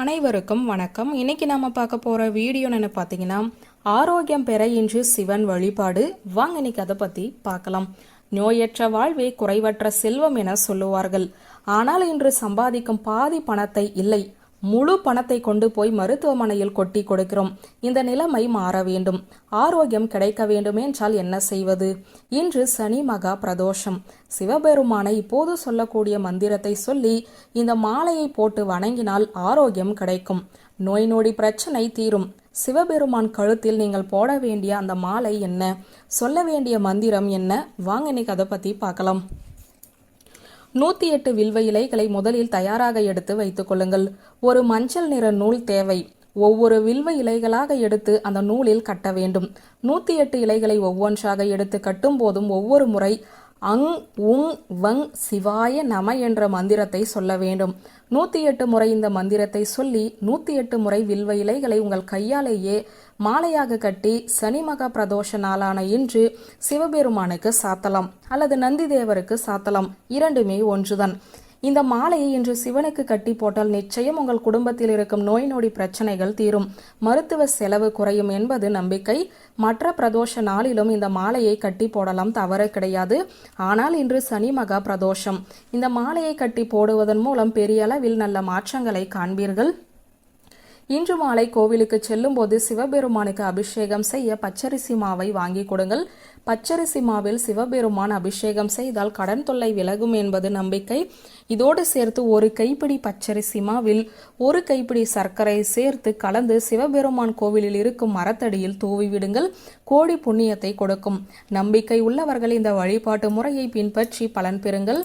அனைவருக்கும் வணக்கம். இன்னைக்கு நாம பார்க்க போற வீடியோ என்ன பார்த்தீங்கன்னா ஆரோக்கியம் பெற இன்று சிவன் வழிபாடு. வாங்க இன்னைக்கு அதை பத்தி பார்க்கலாம். நோயற்ற வாழ்வே குறைவற்ற செல்வம் என சொல்லுவார்கள். ஆனால் இன்று சம்பாதிக்கும் பாதி பணத்தை இல்லை. முழு பணத்தை கொண்டு போய் மருத்துவமனையில் கொட்டி கொடுக்கிறோம். இந்த நிலைமை மாற வேண்டும். ஆரோக்கியம் கிடைக்க வேண்டுமென்றால் என்ன செய்வது? இன்று சனி மகா பிரதோஷம். சிவபெருமானை இப்போது சொல்லக்கூடிய மந்திரத்தை சொல்லி இந்த மாலையை போட்டு வணங்கினால் ஆரோக்கியம் கிடைக்கும். நோய் நொடி பிரச்சனை தீரும். சிவபெருமான் கழுத்தில் நீங்கள் போட வேண்டிய அந்த மாலை என்ன? சொல்ல வேண்டிய மந்திரம் என்ன? வாங்க இன்னைக்கு அதை பத்தி பார்க்கலாம். நூத்தி எட்டு வில்வ இலைகளை முதலில் தயாராக எடுத்து வைத்துக் கொள்ளுங்கள். ஒரு மஞ்சள் நிற நூல் தேவை. ஒவ்வொரு வில்வ இலைகளாக எடுத்து அந்த நூலில் கட்ட வேண்டும். நூத்தி எட்டு இலைகளை ஒவ்வொன்றாக எடுத்து கட்டும் போதும் ஒவ்வொரு முறை அங் உங் வங் சிவாய நம என்ற மந்திரத்தை சொல்ல வேண்டும். நூற்றி எட்டு முறை இந்த மந்திரத்தை சொல்லி நூற்றி எட்டு முறை வில்வ இலைகளை உங்கள் கையாலேயே மாலையாக கட்டி சனி மகா பிரதோஷ நாளான இன்று சிவபெருமானுக்கு சாத்தலாம் அல்லது நந்தி தேவருக்கு சாத்தலாம். இரண்டுமே ஒன்றுதான். இந்த மாலையை இன்று சிவனுக்கு கட்டி போட்டால் நிச்சயம் உங்கள் குடும்பத்தில் இருக்கும் நோய் நொடி பிரச்சனைகள் தீரும். மருத்துவ செலவு குறையும் என்பது நம்பிக்கை. மற்ற பிரதோஷ நாளிலும் இந்த மாலையை கட்டி போடலாம் தவறு கிடையாது. ஆனால் இன்று சனி மகா பிரதோஷம். இந்த மாலையை கட்டி போடுவதன் மூலம் பெரிய அளவில் நல்ல மாற்றங்களை காண்பீர்கள். இன்று மாலை கோவிலுக்கு செல்லும்போது சிவபெருமானுக்கு அபிஷேகம் செய்ய பச்சரிசி மாவை வாங்கி கொடுங்கள். பச்சரிசி மாவில் சிவபெருமான் அபிஷேகம் செய்தால் கடன் தொல்லை விலகும் என்பது நம்பிக்கை. இதோடு சேர்த்து ஒரு கைப்பிடி பச்சரிசி மாவில் ஒரு கைப்பிடி சர்க்கரை சேர்த்து கலந்து சிவபெருமான் கோவிலில் இருக்கும் மரத்தடியில் தூவிவிடுங்கள் கோடி புண்ணியத்தை கொடுக்கும். நம்பிக்கை உள்ளவர்கள் இந்த வழிபாட்டு முறையை பின்பற்றி பலன் பெறுங்கள்.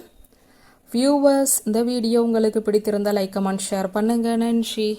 வியூவர்ஸ் இந்த வீடியோ உங்களுக்கு பிடித்திருந்தால் லைக் கமெண்ட் ஷேர் பண்ணுங்க. நன்றி.